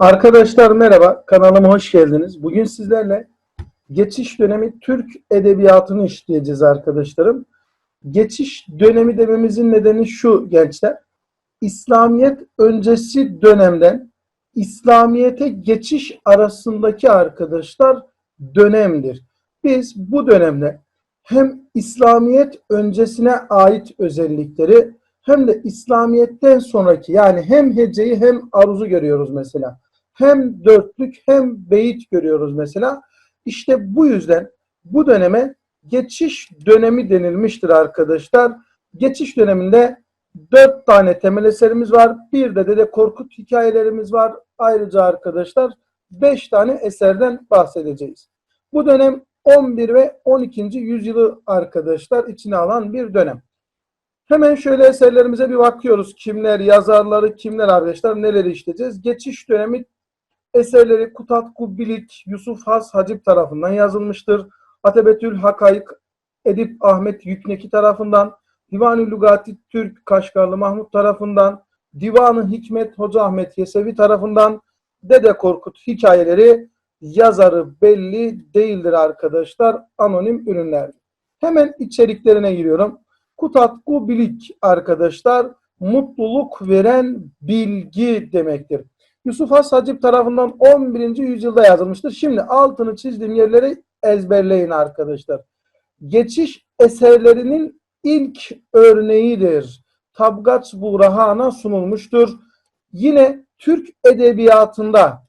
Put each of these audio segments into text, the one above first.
Arkadaşlar merhaba, kanalıma hoş geldiniz. Bugün sizlerle geçiş dönemi Türk edebiyatını işleyeceğiz arkadaşlarım. Geçiş dönemi dememizin nedeni şu gençler. İslamiyet öncesi dönemden İslamiyete geçiş arasındaki arkadaşlar dönemdir. Biz bu dönemde hem İslamiyet öncesine ait özellikleri hem de İslamiyet'ten sonraki yani hem heceyi hem aruzu görüyoruz mesela. Hem dörtlük hem beyit görüyoruz mesela. İşte bu yüzden bu döneme geçiş dönemi denilmiştir arkadaşlar. Geçiş döneminde dört tane temel eserimiz var. Bir de Dede Korkut hikayelerimiz var. Ayrıca arkadaşlar beş tane eserden bahsedeceğiz. Bu dönem 11 ve 12. yüzyılı arkadaşlar içine alan bir dönem. Hemen şöyle eserlerimize bir bakıyoruz. Kimler, yazarları, kimler arkadaşlar, neleri işleyeceğiz? Geçiş dönemi eserleri Kutat Kubilik, Yusuf Has Hacip tarafından yazılmıştır. Atebetül Hakayık, Edip Ahmet Yükneki tarafından, Divan-ı Lugati Türk Kaşgarlı Mahmut tarafından, Divan-ı Hikmet Hoca Ahmet Yesevi tarafından, Dede Korkut hikayeleri yazarı belli değildir arkadaşlar. Anonim ürünler. Hemen içeriklerine giriyorum. Kutatku bilik arkadaşlar mutluluk veren bilgi demektir. Yusuf Has Hacip tarafından 11. yüzyılda yazılmıştır. Şimdi altını çizdiğim yerleri ezberleyin arkadaşlar. Geçiş eserlerinin ilk örneğidir. Tabgaç Burhan'a sunulmuştur. Yine Türk edebiyatında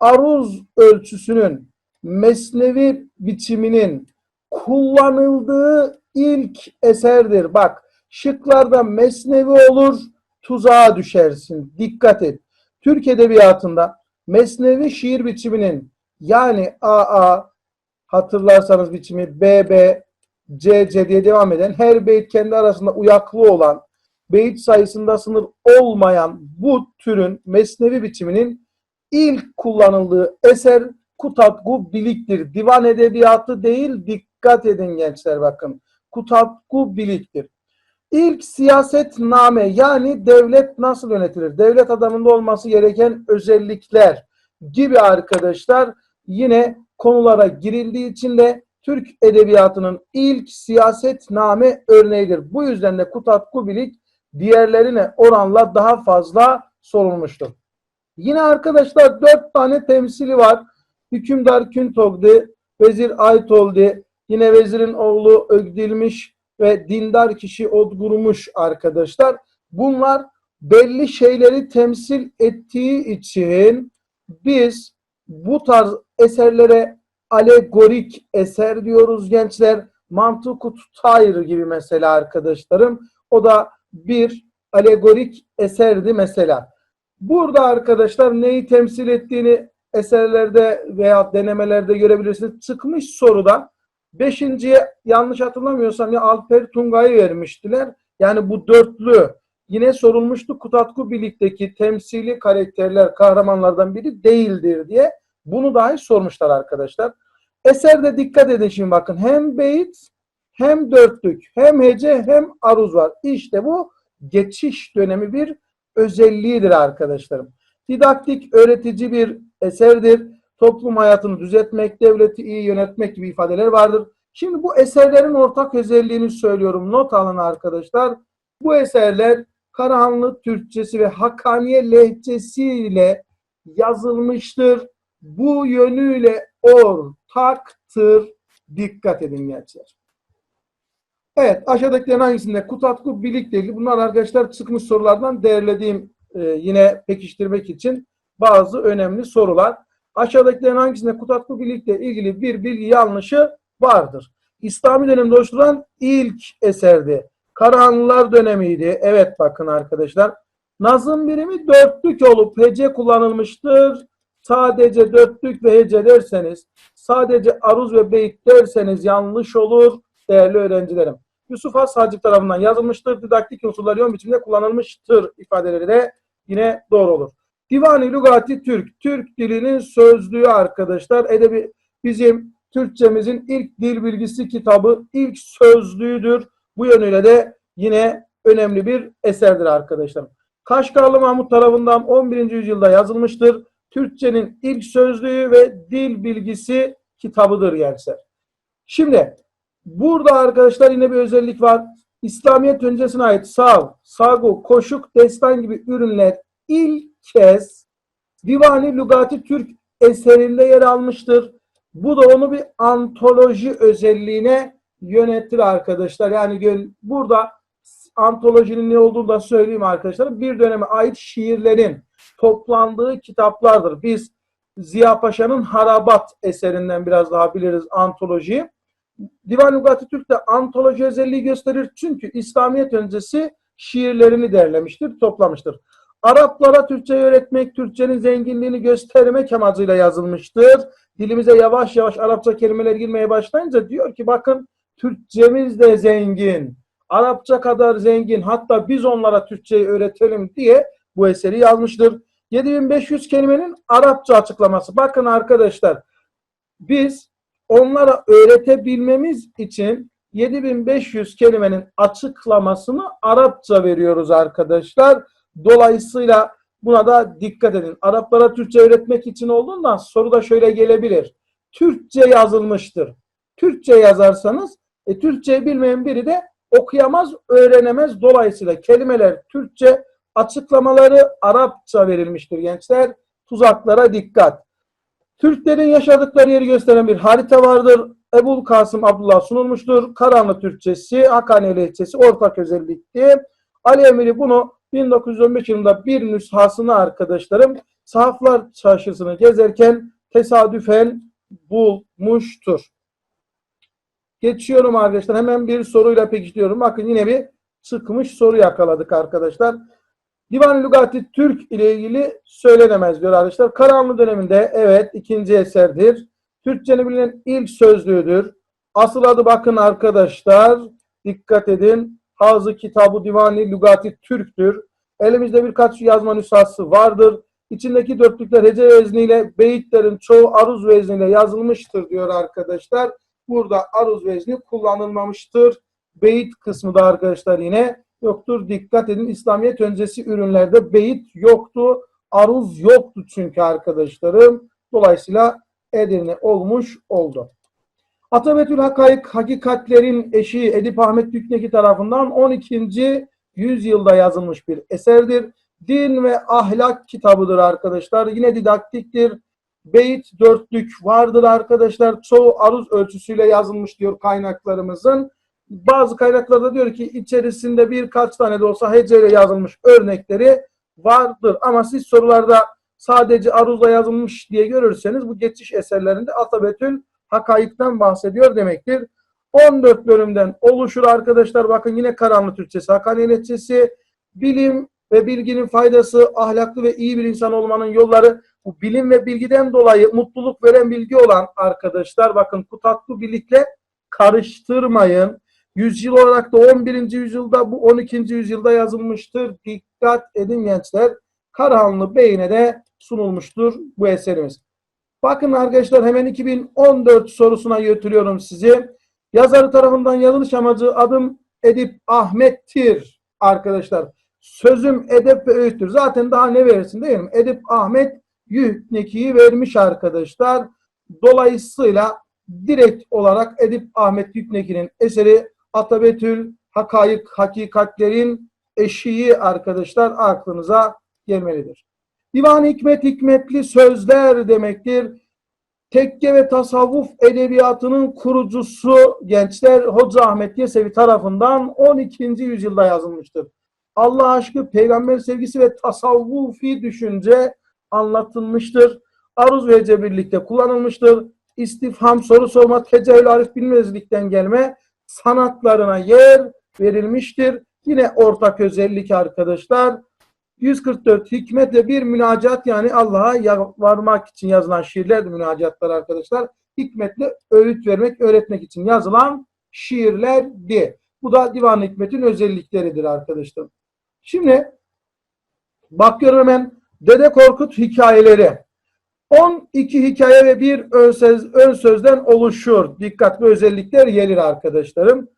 aruz ölçüsünün mesnevi biçiminin kullanıldığı ilk eserdir. Bak şıklarda mesnevi olur tuzağa düşersin. Dikkat et. Türk edebiyatında mesnevi şiir biçiminin yani AA hatırlarsanız biçimi BB CC diye devam eden her beyt kendi arasında uyaklı olan beyt sayısında sınır olmayan bu türün mesnevi biçiminin ilk kullanıldığı eser Kutatku Bilik'tir. Divan edebiyatı değil dikkat edin gençler bakın. Kutatku Bilik'tir. İlk siyasetname yani devlet nasıl yönetilir? Devlet adamında olması gereken özellikler gibi arkadaşlar yine konulara girildiği için de Türk edebiyatının ilk siyasetname örneğidir. Bu yüzden de Kutatku Bilik diğerlerine oranla daha fazla sorulmuştur. Yine arkadaşlar dört tane temsili var. Hükümdar Küntogdi, Vezir Aytoldi, yine vezirin oğlu Ögdilmiş ve dindar kişi Odgurmuş arkadaşlar. Bunlar belli şeyleri temsil ettiği için biz bu tarz eserlere alegorik eser diyoruz gençler. Mantıkut Tayr gibi mesela arkadaşlarım. O da bir alegorik eserdi mesela. Burada arkadaşlar neyi temsil ettiğini eserlerde veya denemelerde görebilirsiniz. Çıkmış soruda beşinciye yanlış hatırlamıyorsam ya Alper Tungay'ı vermiştiler. Yani bu dörtlü yine sorulmuştu Kutatku Birlik'teki temsili karakterler kahramanlardan biri değildir diye. Bunu dahi sormuşlar arkadaşlar. Eserde dikkat edin şimdi bakın. Hem beyit hem dörtlük hem hece hem aruz var. İşte bu geçiş dönemi bir özelliğidir arkadaşlarım. Didaktik, öğretici bir eserdir. Toplum hayatını düzeltmek, devleti iyi yönetmek gibi ifadeler vardır. Şimdi bu eserlerin ortak özelliğini söylüyorum. Not alın arkadaşlar. Bu eserler Karahanlı Türkçesi ve Hakkaniye lehçesiyle yazılmıştır. Bu yönüyle ortaktır. Dikkat edin gençler. Evet aşağıdakilerin hangisinde Kutatku ilgili bunlar arkadaşlar çıkmış sorulardan değerlediğim e, yine pekiştirmek için bazı önemli sorular. Aşağıdakilerin hangisinde Kutatku birlikte ilgili bir bilgi yanlışı vardır? İslami dönemde oluşturulan ilk eserdi. Karahanlılar dönemiydi. Evet bakın arkadaşlar. Nazım birimi dörtlük olup hece kullanılmıştır. Sadece dörtlük ve hece derseniz, sadece aruz ve beyit derseniz yanlış olur değerli öğrencilerim. Yusuf Has Hacip tarafından yazılmıştır. Didaktik unsurlar yoğun biçimde kullanılmıştır ifadeleri de yine doğru olur. Divani Lugati Türk. Türk dilinin sözlüğü arkadaşlar. Edebi bizim Türkçemizin ilk dil bilgisi kitabı, ilk sözlüğüdür. Bu yönüyle de yine önemli bir eserdir arkadaşlar. Kaşgarlı Mahmut tarafından 11. yüzyılda yazılmıştır. Türkçenin ilk sözlüğü ve dil bilgisi kitabıdır gençler. Şimdi burada arkadaşlar yine bir özellik var. İslamiyet öncesine ait sağ, sagu, koşuk, destan gibi ürünler ilk kez Divani Lugati Türk eserinde yer almıştır. Bu da onu bir antoloji özelliğine yönettir arkadaşlar. Yani burada antolojinin ne olduğunu da söyleyeyim arkadaşlar. Bir döneme ait şiirlerin toplandığı kitaplardır. Biz Ziya Paşa'nın Harabat eserinden biraz daha biliriz antolojiyi. Divan Lugati Türk'te antoloji özelliği gösterir. Çünkü İslamiyet öncesi şiirlerini derlemiştir, toplamıştır. Araplara Türkçe öğretmek, Türkçenin zenginliğini göstermek amacıyla yazılmıştır. Dilimize yavaş yavaş Arapça kelimeler girmeye başlayınca diyor ki bakın Türkçemiz de zengin. Arapça kadar zengin. Hatta biz onlara Türkçeyi öğretelim diye bu eseri yazmıştır. 7500 kelimenin Arapça açıklaması. Bakın arkadaşlar biz onlara öğretebilmemiz için 7500 kelimenin açıklamasını Arapça veriyoruz arkadaşlar. Dolayısıyla buna da dikkat edin. Araplara Türkçe öğretmek için olduğundan soru da şöyle gelebilir. Türkçe yazılmıştır. Türkçe yazarsanız e, Türkçeyi bilmeyen biri de okuyamaz, öğrenemez. Dolayısıyla kelimeler Türkçe, açıklamaları Arapça verilmiştir gençler. Tuzaklara dikkat. Türklerin yaşadıkları yeri gösteren bir harita vardır. Ebul Kasım Abdullah sunulmuştur. Karanlı Türkçesi, Hakani Lehçesi ortak özellikti. Ali Emiri bunu 1915 yılında bir nüshasını arkadaşlarım sahaflar çarşısını gezerken tesadüfen bulmuştur. Geçiyorum arkadaşlar. Hemen bir soruyla pekiştiriyorum. Bakın yine bir çıkmış soru yakaladık arkadaşlar. Divan Lugati Türk ile ilgili söylenemez diyor arkadaşlar. Karanlı döneminde evet ikinci eserdir. Türkçenin bilinen ilk sözlüğüdür. Asıl adı bakın arkadaşlar. Dikkat edin. Hazı Kitabı Divani Lugati Türk'tür. Elimizde birkaç yazma nüshası vardır. İçindeki dörtlükler hece vezniyle beyitlerin çoğu aruz vezniyle yazılmıştır diyor arkadaşlar. Burada aruz vezni kullanılmamıştır. Beyit kısmı da arkadaşlar yine yoktur. Dikkat edin İslamiyet öncesi ürünlerde beyit yoktu. Aruz yoktu çünkü arkadaşlarım. Dolayısıyla Edirne olmuş oldu. Atabetül Hakayık Hakikatlerin eşi Edip Ahmet Tükneki tarafından 12. yüzyılda yazılmış bir eserdir. Din ve ahlak kitabıdır arkadaşlar. Yine didaktiktir. Beyit dörtlük vardır arkadaşlar. Çoğu aruz ölçüsüyle yazılmış diyor kaynaklarımızın. Bazı kaynaklarda diyor ki içerisinde birkaç tane de olsa heceyle yazılmış örnekleri vardır. Ama siz sorularda sadece aruzla yazılmış diye görürseniz bu geçiş eserlerinde Atabetül Hakayık'tan bahsediyor demektir. 14 bölümden oluşur arkadaşlar. Bakın yine Karanlı Türkçesi, Hakani Lehçesi, bilim ve bilginin faydası, ahlaklı ve iyi bir insan olmanın yolları. Bu bilim ve bilgiden dolayı mutluluk veren bilgi olan arkadaşlar bakın kutatlı birlikle karıştırmayın. Yüzyıl olarak da 11. yüzyılda bu 12. yüzyılda yazılmıştır. Dikkat edin gençler. Karahanlı Bey'ine de sunulmuştur bu eserimiz. Bakın arkadaşlar hemen 2014 sorusuna götürüyorum sizi. Yazarı tarafından yazılış amacı adım Edip Ahmet'tir arkadaşlar. Sözüm edep ve öğüttür. Zaten daha ne verirsin değil mi? Edip Ahmet Yühneki'yi vermiş arkadaşlar. Dolayısıyla direkt olarak Edip Ahmet Yühneki'nin eseri Atabetül Hakayık Hakikatlerin eşiği arkadaşlar aklınıza gelmelidir. Divan Hikmet hikmetli sözler demektir. Tekke ve tasavvuf edebiyatının kurucusu gençler Hoca Ahmet Yesevi tarafından 12. yüzyılda yazılmıştır. Allah aşkı, peygamber sevgisi ve tasavvufi düşünce anlatılmıştır. Aruz ve hece birlikte kullanılmıştır. İstifham, soru sorma, tecahül, arif bilmezlikten gelme sanatlarına yer verilmiştir. Yine ortak özellik arkadaşlar. 144 hikmetle bir münacat yani Allah'a yalvarmak için yazılan şiirler münacatlar arkadaşlar. Hikmetle öğüt vermek, öğretmek için yazılan şiirlerdi. Bu da divan hikmetin özellikleridir arkadaşlar. Şimdi bakıyorum hemen Dede Korkut hikayeleri. 12 hikaye ve bir ön, söz, ön sözden oluşur. Dikkatli özellikler gelir arkadaşlarım.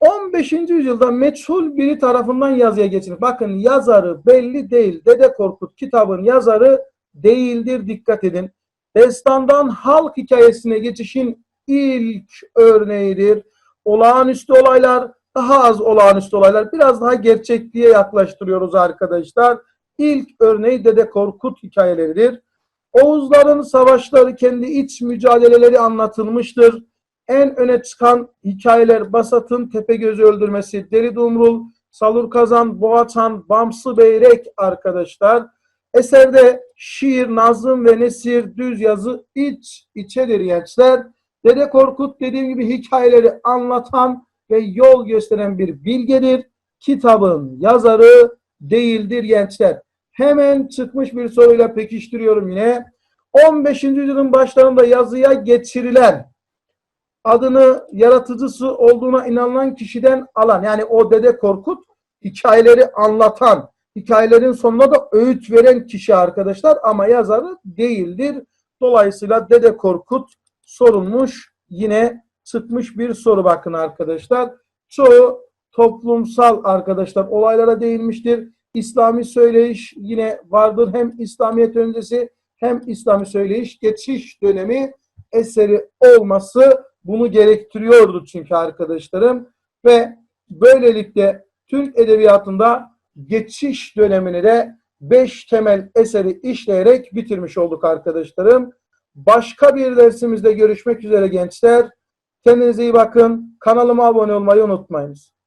15. yüzyılda meçhul biri tarafından yazıya geçilir. Bakın yazarı belli değil. Dede Korkut kitabın yazarı değildir. Dikkat edin. Destandan halk hikayesine geçişin ilk örneğidir. Olağanüstü olaylar, daha az olağanüstü olaylar, biraz daha gerçekliğe yaklaştırıyoruz arkadaşlar. İlk örneği Dede Korkut hikayeleridir. Oğuzların savaşları, kendi iç mücadeleleri anlatılmıştır. En öne çıkan hikayeler Basat'ın Tepegöz'ü öldürmesi, Deli Dumrul, Salur Kazan, Boğaçan, Bamsı Beyrek arkadaşlar. Eserde şiir, nazım ve nesir, düz yazı iç içedir gençler. Dede Korkut dediğim gibi hikayeleri anlatan ve yol gösteren bir bilgedir. Kitabın yazarı değildir gençler. Hemen çıkmış bir soruyla pekiştiriyorum yine. 15. yüzyılın başlarında yazıya geçirilen adını yaratıcısı olduğuna inanılan kişiden alan yani o Dede Korkut hikayeleri anlatan, hikayelerin sonuna da öğüt veren kişi arkadaşlar ama yazarı değildir. Dolayısıyla Dede Korkut sorulmuş yine çıkmış bir soru bakın arkadaşlar. Çoğu toplumsal arkadaşlar olaylara değinmiştir. İslami söyleyiş yine vardır. Hem İslamiyet öncesi hem İslami söyleyiş geçiş dönemi eseri olması bunu gerektiriyordu çünkü arkadaşlarım ve böylelikle Türk edebiyatında geçiş dönemini de beş temel eseri işleyerek bitirmiş olduk arkadaşlarım. Başka bir dersimizde görüşmek üzere gençler. Kendinize iyi bakın. Kanalıma abone olmayı unutmayınız.